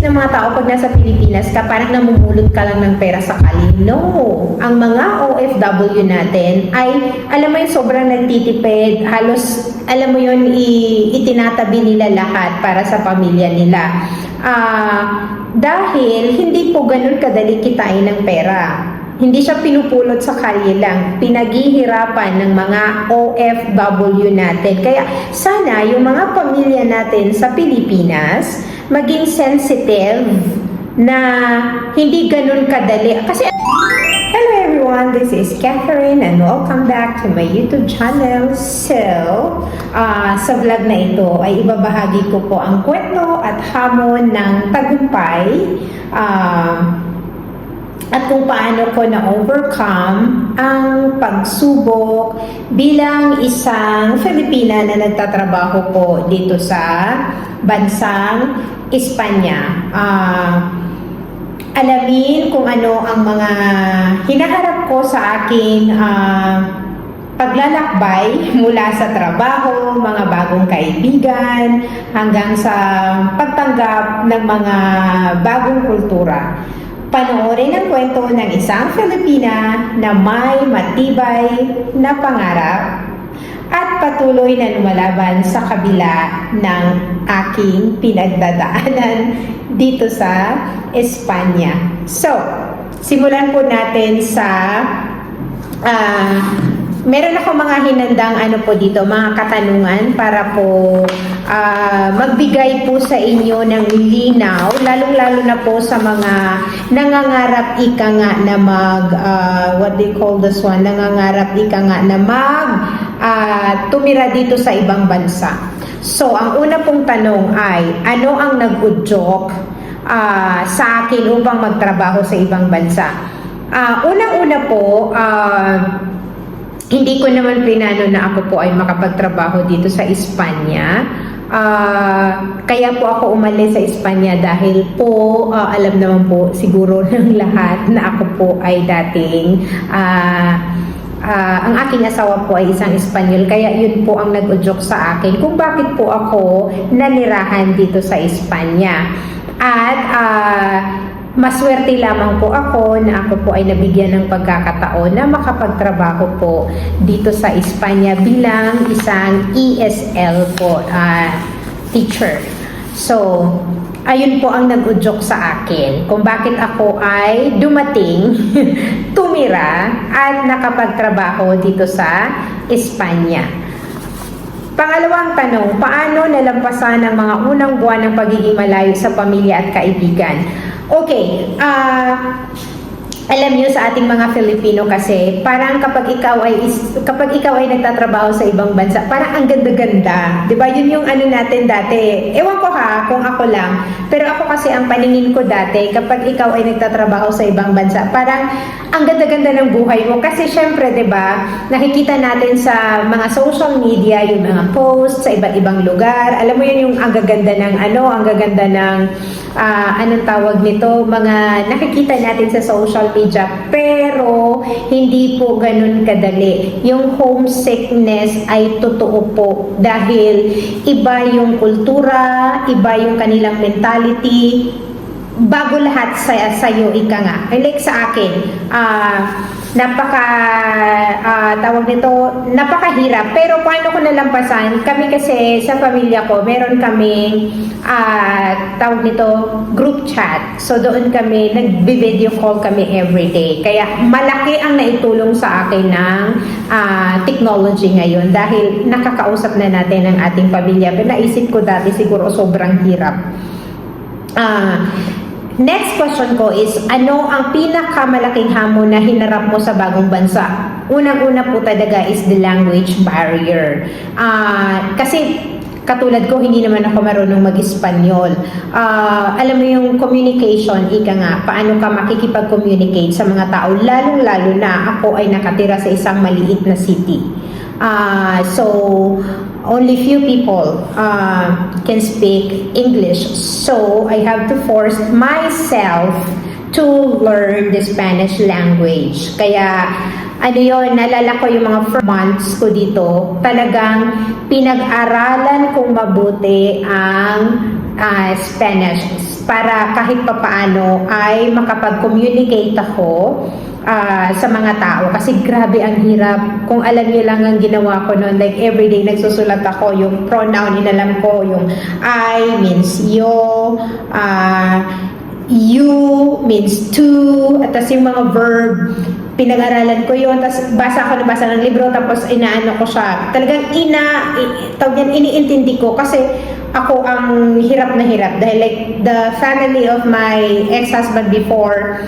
ng mga tao pag nasa Pilipinas ka, parang namumulot ka lang ng pera sa kali. No! Ang mga OFW natin ay, alam mo yung sobrang nagtitipid, halos, alam mo yun, itinatabi nila lahat para sa pamilya nila. Ah, dahil hindi po ganun kadali kitain ng pera. Hindi siya pinupulot sa kalye lang, pinaghihirapan ng mga OFW natin. Kaya sana yung mga pamilya natin sa Pilipinas maging sensitive na hindi ganun kadali. Kasi Hello everyone, this is Catherine and welcome back to my YouTube channel. So, ah, sa vlog na ito ay ibabahagi ko po ang kwento at hamon ng tagumpay ah, at kung paano ko na-overcome ang pagsubok bilang isang Filipina na nagtatrabaho po dito sa bansang Espanya. Ah, alamin kung ano ang mga hinaharap ko sa aking ah, paglalakbay mula sa trabaho, mga bagong kaibigan, hanggang sa pagtanggap ng mga bagong kultura. Panoorin ang kwento ng isang Filipina na may matibay na pangarap at patuloy na lumalaban sa kabila ng aking pinagdadaanan dito sa Espanya. So, simulan po natin sa ah, meron ako mga hinandang ano po dito, mga katanungan para po ah, magbigay po sa inyo ng linaw, lalong-lalo na po sa mga nangangarap ika nga na mag, ah, what they call this one, nangangarap ika nga na mag ah, tumira dito sa ibang bansa. So, ang una pong tanong ay, ano ang nag-udyok ah, sa akin upang magtrabaho sa ibang bansa? Ah, unang-una po, ah, hindi ko naman pinano na ako po ay makapagtrabaho dito sa Espanya. Ah, kaya po ako umalis sa Espanya dahil po ah, alam naman po siguro ng lahat na ako po ay dating ah, ah, ang aking asawa po ay isang Espanyol kaya yun po ang nag-udyok sa akin kung bakit po ako nanirahan dito sa Espanya. At ah, Maswerte lamang po ako na ako po ay nabigyan ng pagkakataon na makapagtrabaho po dito sa Espanya bilang isang ESL po, ah, teacher. So, ayun po ang nag-udyok sa akin kung bakit ako ay dumating, tumira at nakapagtrabaho dito sa Espanya. Pangalawang tanong, paano nalampasan ang mga unang buwan ng pagiging malayo sa pamilya at kaibigan? Okay, ah alam niyo sa ating mga Filipino kasi, parang kapag ikaw ay kapag ikaw ay nagtatrabaho sa ibang bansa, parang ang ganda-ganda. 'Di ba? Yun yung ano natin dati. Ewan ko ha kung ako lang, pero ako kasi ang paningin ko dati kapag ikaw ay nagtatrabaho sa ibang bansa, parang ang ganda-ganda ng buhay mo kasi syempre 'di ba? Nakikita natin sa mga social media yung mga posts sa iba't ibang lugar. Alam mo yun yung ang gaganda ng ano, ang gaganda ng ah, anong tawag nito, mga nakikita natin sa social media pero hindi po ganun kadali. Yung homesickness ay totoo po dahil iba yung kultura, iba yung kanilang mentality, bago lahat sa sa'yo, ika nga. Like sa akin, ah, napaka, ah, tawag nito, napakahirap. Pero paano ko nalampasan? Kami kasi sa pamilya ko, meron kaming, ah, tawag nito, group chat. So doon kami, nag-video call kami everyday. Kaya malaki ang naitulong sa akin ng ah, technology ngayon dahil nakakausap na natin ang ating pamilya. Pero naisip ko dati siguro sobrang hirap. Ah, next question ko is, ano ang pinakamalaking hamon na hinarap mo sa bagong bansa? Unang-una po talaga is the language barrier. Ah, kasi katulad ko, hindi naman ako marunong mag-Espanyol. Ah, alam mo yung communication, ika nga, paano ka makikipag-communicate sa mga tao, lalong-lalo na ako ay nakatira sa isang maliit na city. Ah, so only few people uh, can speak English. So I have to force myself to learn the Spanish language. Kaya ano yon nalala ko yung mga months ko dito, talagang pinag-aralan kong mabuti ang ah, Spanish para kahit papaano ay makapag-communicate ako ah, sa mga tao. Kasi grabe ang hirap. Kung alam niyo lang ang ginawa ko noon like everyday nagsusulat ako yung pronoun inalam ko yung I means yo ah, you means to at tas yung mga verb pinag-aralan ko yun tapos basa ako nabasa ng libro tapos inaano ko siya. Talagang ina tawag yan iniintindi ko kasi ako ang hirap na hirap. Dahil like the family of my ex-husband before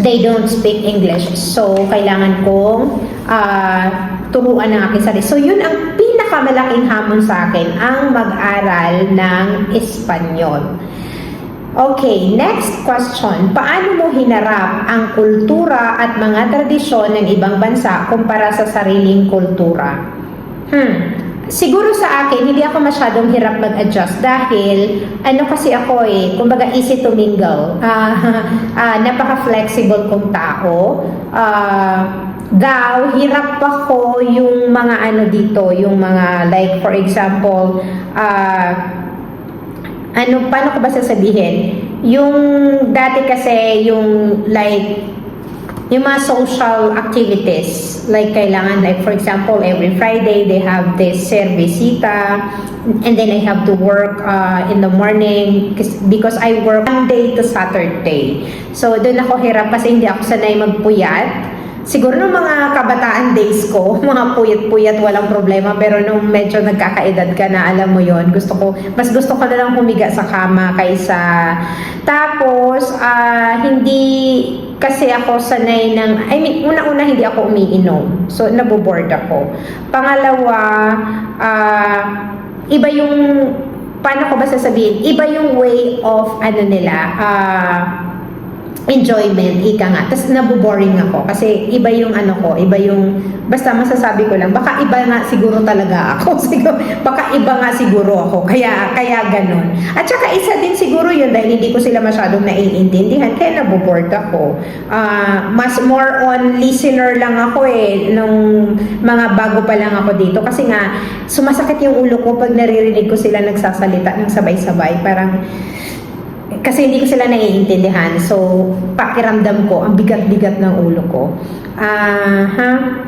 they don't speak English. So, kailangan kong ah, turuan ng aking sarili. So, yun ang pinakamalaking hamon sa akin, ang mag-aral ng Espanyol. Okay, next question. Paano mo hinarap ang kultura at mga tradisyon ng ibang bansa kumpara sa sariling kultura? Hmm. Siguro sa akin, hindi ako masyadong hirap mag-adjust dahil ano kasi ako eh, kumbaga easy to mingle. Ah, ah, napaka-flexible kong tao. Ah, daw, hirap ako yung mga ano dito, yung mga like for example, ah, ano, paano ko ba sasabihin? Yung dati kasi, yung like, yung mga social activities, like kailangan, like for example, every Friday, they have this servicita, and then I have to work uh, in the morning because, I work Monday to Saturday. So, doon ako hirap kasi hindi ako sanay magpuyat. Siguro nung mga kabataan days ko, mga puyat-puyat, walang problema. Pero nung medyo nagkakaedad ka na, alam mo yon gusto ko, mas gusto ko na lang humiga sa kama kaysa... Tapos, ah, hindi kasi ako sanay ng, I mean, una-una hindi ako umiinom. So, naboboard ako. Pangalawa, ah, iba yung, paano ko ba sasabihin? Iba yung way of, ano nila, ah, enjoyment, ika nga. Tapos naboboring ako kasi iba yung ano ko, iba yung, basta masasabi ko lang, baka iba nga siguro talaga ako. Siguro, baka iba nga siguro ako. Kaya, kaya ganun. At saka isa din siguro yun dahil hindi ko sila masyadong naiintindihan. Kaya naboboard ako. Ah, mas more on listener lang ako eh, nung mga bago pa lang ako dito. Kasi nga, sumasakit yung ulo ko pag naririnig ko sila nagsasalita ng sabay-sabay. Parang, kasi hindi ko sila naiintindihan. So, pakiramdam ko, ang bigat-bigat ng ulo ko. Aha.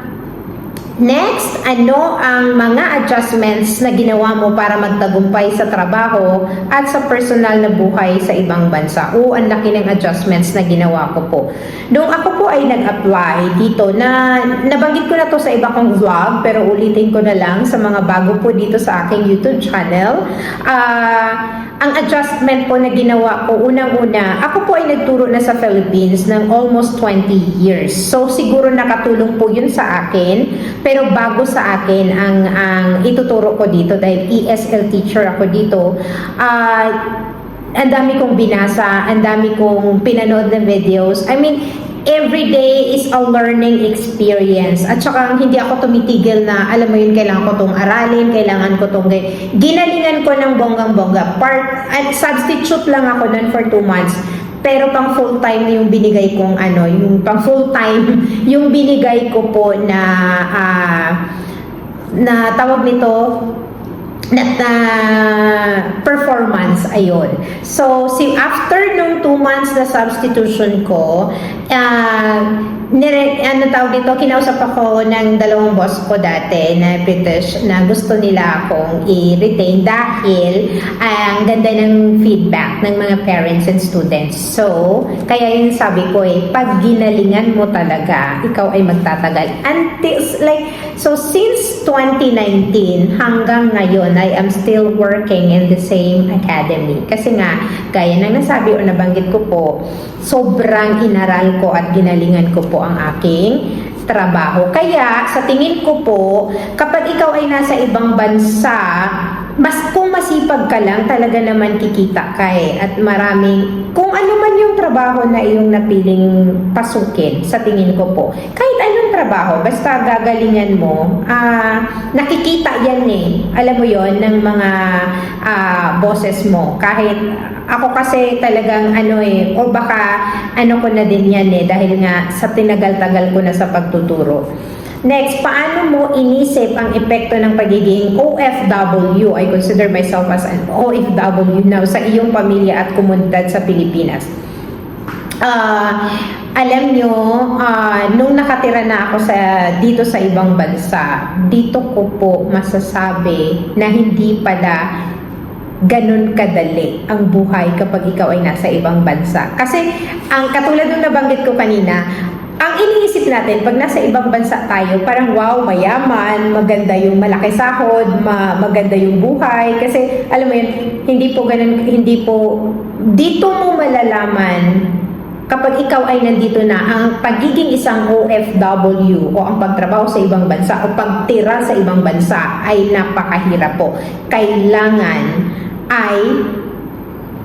Next, ano ang mga adjustments na ginawa mo para magtagumpay sa trabaho at sa personal na buhay sa ibang bansa? O, ang laki ng adjustments na ginawa ko po. Nung ako po ay nag-apply dito, na nabanggit ko na to sa iba kong vlog, pero ulitin ko na lang sa mga bago po dito sa aking YouTube channel. Ah, ang adjustment po na ginawa ko, unang-una, ako po ay nagturo na sa Philippines ng almost 20 years. So, siguro nakatulong po yun sa akin. Pero bago sa akin ang, ang ituturo ko dito dahil ESL teacher ako dito, ah, ang dami kong binasa, ang dami kong pinanood na videos. I mean, every day is a learning experience. At saka hindi ako tumitigil na, alam mo yun, kailangan ko tong aralin, kailangan ko tong Ginalingan ko ng bonggang-bongga. Part, at substitute lang ako nun for two months. Pero pang full time na yung binigay kong ano, yung pang full time, yung binigay ko po na, ah, na tawag nito, na, na performance ayun. So, si after nung two months na substitution ko, uh, nire, ano tawag dito, kinausap ako ng dalawang boss ko dati na British na gusto nila akong i-retain dahil ang ganda ng feedback ng mga parents and students. So, kaya yun sabi ko eh, pag ginalingan mo talaga, ikaw ay magtatagal. Until, like, so since 2019 hanggang ngayon, I am still working in the same academy. Kasi nga, gaya ng nasabi o nabanggit ko po, sobrang inaral ko at ginalingan ko po ang aking trabaho. Kaya, sa tingin ko po, kapag ikaw ay nasa ibang bansa, mas kung masipag ka lang, talaga naman kikita ka eh. At maraming, kung ano man yung trabaho na iyong napiling pasukin, sa tingin ko po. Kahit anong trabaho, basta gagalingan mo, ah, nakikita yan eh. Alam mo yon ng mga ah, bosses mo. Kahit ako kasi talagang ano eh, o baka ano ko na din yan eh, dahil nga sa tinagal-tagal ko na sa pagtuturo. Next, paano mo inisip ang epekto ng pagiging OFW? I consider myself as an OFW now sa iyong pamilya at komunidad sa Pilipinas. Ah, alam nyo, ah, nung nakatira na ako sa dito sa ibang bansa, dito ko po masasabi na hindi pala ganun kadali ang buhay kapag ikaw ay nasa ibang bansa. Kasi ang katulad ng nabanggit ko kanina, ang iniisip natin pag nasa ibang bansa tayo, parang wow, mayaman, maganda yung malaki sahod, ma- maganda yung buhay. Kasi alam mo yun, hindi po ganun, hindi po, dito mo malalaman kapag ikaw ay nandito na, ang pagiging isang OFW o ang pagtrabaho sa ibang bansa o pagtira sa ibang bansa ay napakahirap po. Kailangan ay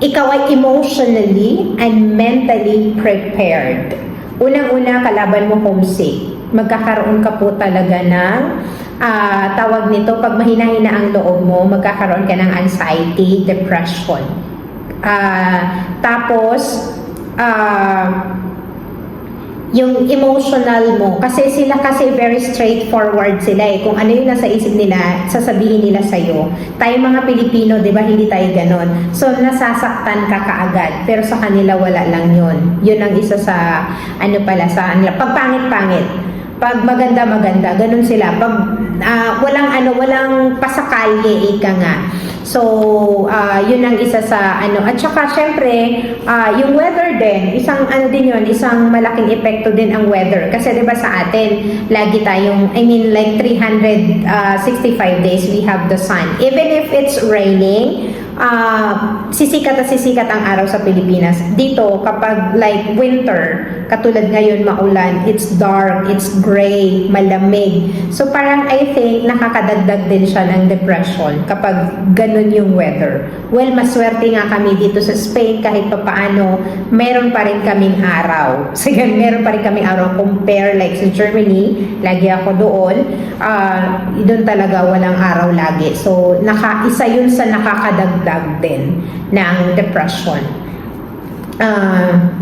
ikaw ay emotionally and mentally prepared. Unang-una, kalaban mo homesick. Magkakaroon ka po talaga ng ah, tawag nito, pag mahina-hina ang loob mo, magkakaroon ka ng anxiety, depression. Ah, tapos, ah, yung emotional mo. Kasi sila kasi very straightforward sila eh. Kung ano yung nasa isip nila, sasabihin nila sa'yo. Tayo mga Pilipino, di ba, hindi tayo ganon. So, nasasaktan ka kaagad. Pero sa kanila, wala lang yun. Yun ang isa sa, ano pala, sa kanila. Pag. Pag maganda-maganda, ganun sila. Pag ah, walang ano, walang pasakalye, ika nga. So, ah, yun ang isa sa ano. At saka, syempre, ah, yung weather din, isang ano din yun, isang malaking epekto din ang weather. Kasi 'di ba sa atin, lagi tayong, I mean like 365 days we have the sun. Even if it's raining, ah, sisikat at sisikat ang araw sa Pilipinas. Dito, kapag like winter, katulad ngayon maulan, it's dark, it's gray, malamig. So parang I think nakakadagdag din siya ng depression kapag ganun yung weather. Well, maswerte nga kami dito sa Spain kahit papaano, meron pa rin kaming araw. Sige, meron pa rin kaming araw compare like sa Germany, lagi ako doon. ah doon talaga walang araw lagi. So, naka, isa yun sa nakakadagdag din ng depression. Ah,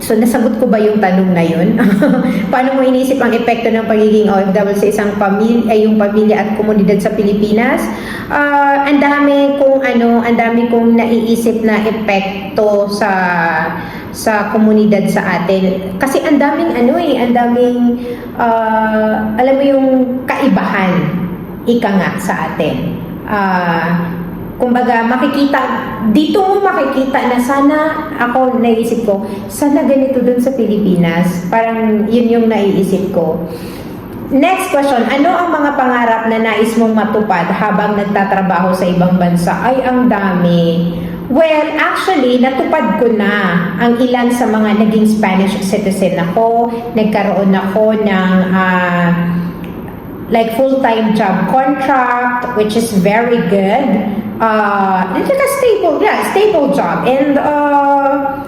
So, nasagot ko ba yung tanong na yun? Paano mo inisip ang epekto ng pagiging OFW sa isang pamilya, ay yung pamilya at komunidad sa Pilipinas? Ah, ang dami kong ano, ang dami kong naiisip na epekto sa sa komunidad sa atin. Kasi ang daming ano eh, ang daming ah, alam mo yung kaibahan ika nga sa atin. Ah, kumbaga makikita dito mo makikita na sana ako naisip ko sana ganito dun sa Pilipinas. Parang yun yung naiisip ko. Next question ano ang mga pangarap na nais mong matupad habang nagtatrabaho sa ibang bansa? Ay ang dami. Well actually natupad ko na ang ilan sa mga naging Spanish citizen ako. Nagkaroon ako ng ah, like full-time job contract which is very good uh it's like a stable yeah stable job. And uh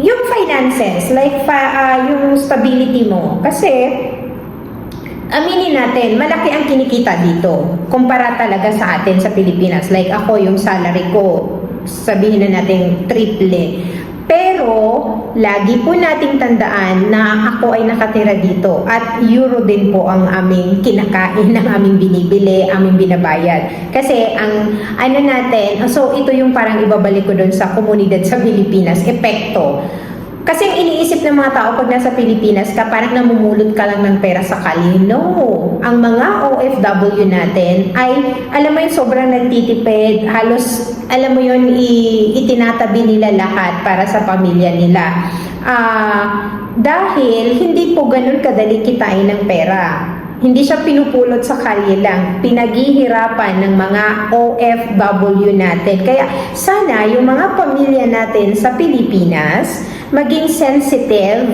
yung finances like fa, ah, yung stability mo. Kasi aminin natin malaki ang kinikita dito kumpara talaga sa atin sa Pilipinas. Like ako yung salary ko sabihin na natin triple pero, lagi po nating tandaan na ako ay nakatira dito at euro din po ang aming kinakain, ang aming binibili, aming binabayad. Kasi ang ano natin, so ito yung parang ibabalik ko doon sa komunidad sa Pilipinas, epekto. Kasi ang iniisip ng mga tao pag nasa Pilipinas ka, parang namumulot ka lang ng pera sa kali. No! Ang mga OFW natin ay, alam mo yung sobrang nagtitipid, halos, alam mo yun, itinatabi nila lahat para sa pamilya nila. Ah, dahil hindi po ganun kadali kitain ng pera. Hindi siya pinupulot sa kalye lang. Pinaghihirapan ng mga OFW natin. Kaya sana yung mga pamilya natin sa Pilipinas maging sensitive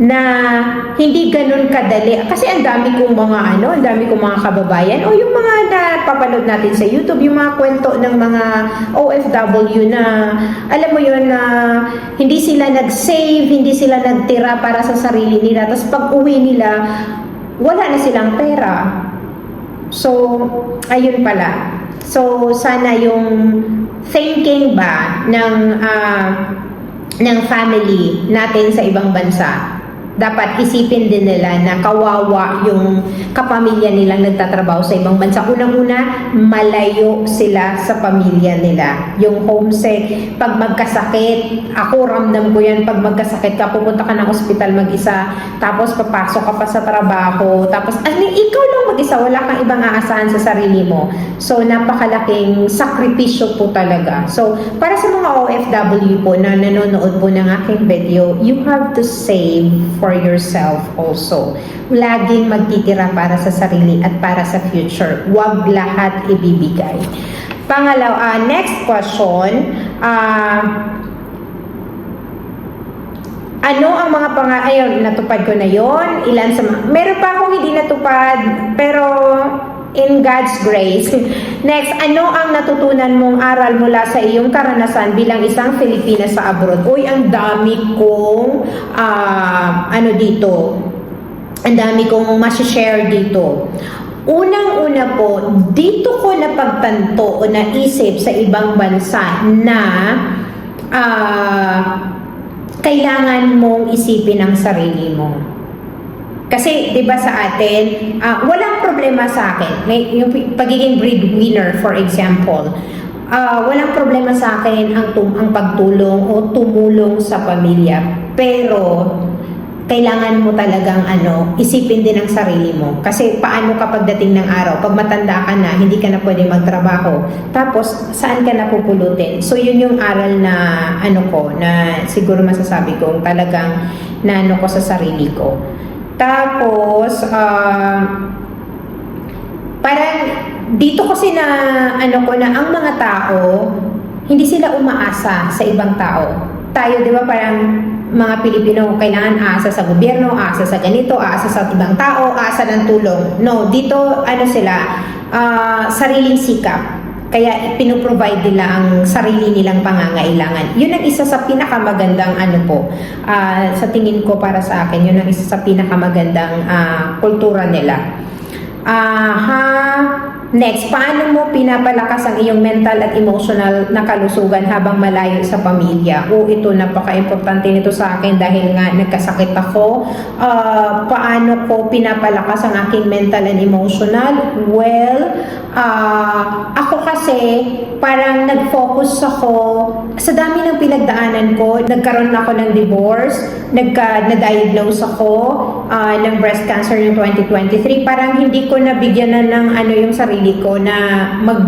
na hindi ganun kadali. Kasi ang dami kong mga ano, ang dami kong mga kababayan o yung mga napapanood natin sa YouTube, yung mga kwento ng mga OFW na alam mo yun na hindi sila nag-save, hindi sila nagtira para sa sarili nila. Tapos pag uwi nila, wala na silang pera. So, ayun pala. So, sana yung thinking ba ng ah, ng family natin sa ibang bansa dapat isipin din nila na kawawa yung kapamilya nilang nagtatrabaho sa ibang bansa. Unang-una, malayo sila sa pamilya nila. Yung homesick, pag magkasakit, ako ramdam ko yan, pag magkasakit ka, pupunta ka ng ospital mag-isa, tapos papasok ka pa sa trabaho, tapos, ano, ikaw lang mag-isa, wala kang ibang aasahan sa sarili mo. So, napakalaking sakripisyo po talaga. So, para sa mga OFW po na nanonood po ng aking video, you have to save for yourself also. Laging magtitira para sa sarili at para sa future. Huwag lahat ibibigay. Pangalawa, ah, next question. ah ano ang mga pang ayun natupad ko na yon ilan sa mga meron pa akong hindi natupad pero in God's grace. Next ano ang natutunan mong aral mula sa iyong karanasan bilang isang Filipina sa abroad? Uy ang dami kong ah, ano dito? Ang dami kong share dito. Unang-una po, dito ko napagtanto o naisip sa ibang bansa na ah, kailangan mong isipin ang sarili mo. Kasi, di ba sa atin, ah, walang problema sa akin. May, yung pagiging breadwinner, for example, ah, walang problema sa akin ang, tum- ang pagtulong o tumulong sa pamilya. Pero, kailangan mo talagang ano, isipin din ang sarili mo. Kasi paano kapag dating ng araw, pag matanda ka na, hindi ka na pwede magtrabaho. Tapos, saan ka na pupulutin? So, yun yung aral na ano ko, na siguro masasabi ko, talagang na ano ko sa sarili ko. Tapos, ah, parang dito kasi na ano ko na ang mga tao hindi sila umaasa sa ibang tao. Tayo, di ba, parang mga Pilipino, kailangan aasa sa gobyerno, aasa sa ganito, aasa sa ibang tao, aasa ng tulong. No, dito, ano sila, ah, sariling sikap. Kaya pinoprovide nila ang sarili nilang pangangailangan. Yun ang isa sa pinakamagandang ano po, ah, sa tingin ko para sa akin, yun ang isa sa pinakamagandang ah, kultura nila. Aha. Next, paano mo pinapalakas ang iyong mental at emotional na kalusugan habang malayo sa pamilya? O ito, napaka-importante nito sa akin dahil nga nagkasakit ako. Ah, paano ko pinapalakas ang aking mental and emotional? Well, ah, ako kasi parang nag-focus ako sa dami ng pinagdaanan ko. Nagkaroon ako ng divorce, nagka, na-diagnose ako ah, ng breast cancer ng 2023. Parang hindi ko nabigyan na ng ano yung sarili ko na mag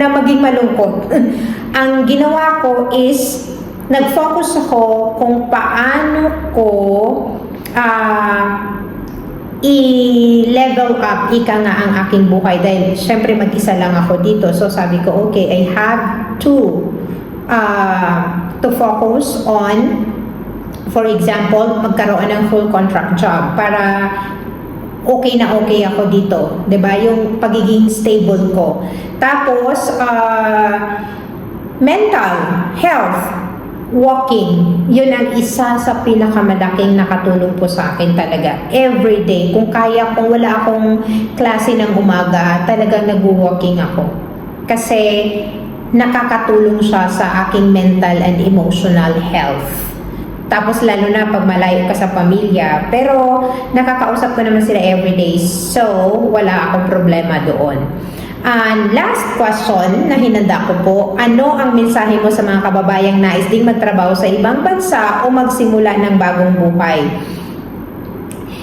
na maging malungkot. Ang ginawa ko is nag-focus ako kung paano ko ah i-level up ika nga ang aking buhay. Dahil syempre mag-isa lang ako dito. So sabi ko okay I have to uh, to focus on for example magkaroon ng full contract job. Para okay na okay ako dito 'di ba yung pagiging stable ko tapos uh, mental health walking, yun ang isa sa pinakamalaking nakatulong po sa akin talaga. Every day, kung kaya, kung wala akong klase ng umaga, talagang nag-walking ako. Kasi nakakatulong siya sa aking mental and emotional health. Tapos lalo na pag malayo ka sa pamilya. Pero nakakausap ko naman sila everyday. So, wala akong problema doon. And last question na hinanda ko po, ano ang mensahe mo sa mga kababayang nais ding magtrabaho sa ibang bansa o magsimula ng bagong buhay?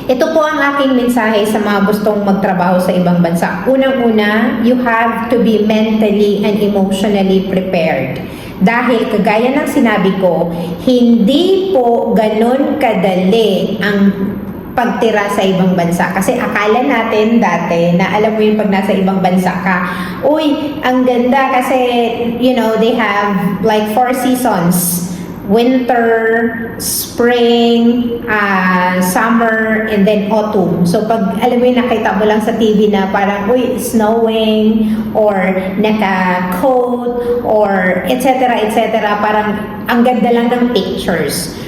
Ito po ang aking mensahe sa mga gustong magtrabaho sa ibang bansa. Unang-una, you have to be mentally and emotionally prepared. Dahil kagaya ng sinabi ko, hindi po ganun kadali ang pagtira sa ibang bansa. Kasi akala natin dati na alam mo yung pag nasa ibang bansa ka, uy, ang ganda kasi, you know, they have like four seasons. Winter, spring, ah, summer, and then autumn. So pag alam mo yung nakita mo lang sa TV na parang, uy, snowing, or naka-coat, or etc. etc. Parang ang ganda lang ng pictures.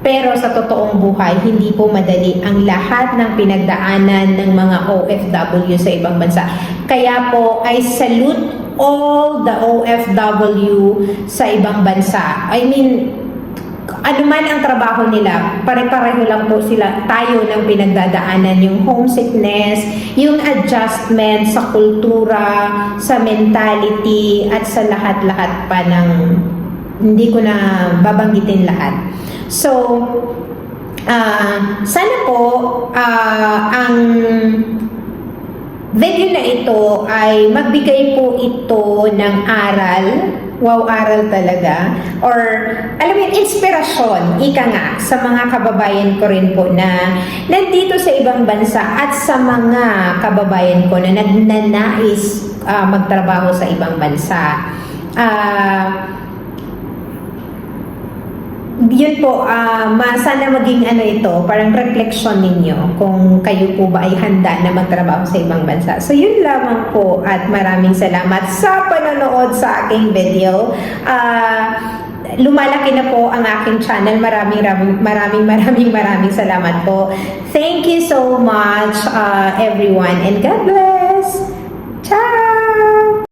Pero sa totoong buhay, hindi po madali ang lahat ng pinagdaanan ng mga OFW sa ibang bansa. Kaya po, I salute all the OFW sa ibang bansa. I mean, ano man ang trabaho nila, pare-pareho lang po sila tayo ng pinagdadaanan yung homesickness, yung adjustment sa kultura, sa mentality at sa lahat-lahat pa ng hindi ko na babanggitin lahat. So, ah sana po ah, ang video na ito ay magbigay po ito ng aral, wow aral talaga, or alam mo inspirasyon, ika nga, sa mga kababayan ko rin po na nandito sa ibang bansa at sa mga kababayan ko na nagnanais ah, magtrabaho sa ibang bansa. Ah, yun po, ah ma- sana maging ano ito, parang reflection ninyo kung kayo po ba ay handa na magtrabaho sa ibang bansa. So yun lamang po at maraming salamat sa panonood sa aking video. Ah lumalaki na po ang aking channel. Maraming maraming maraming maraming salamat po. Thank you so much ah, everyone and God bless.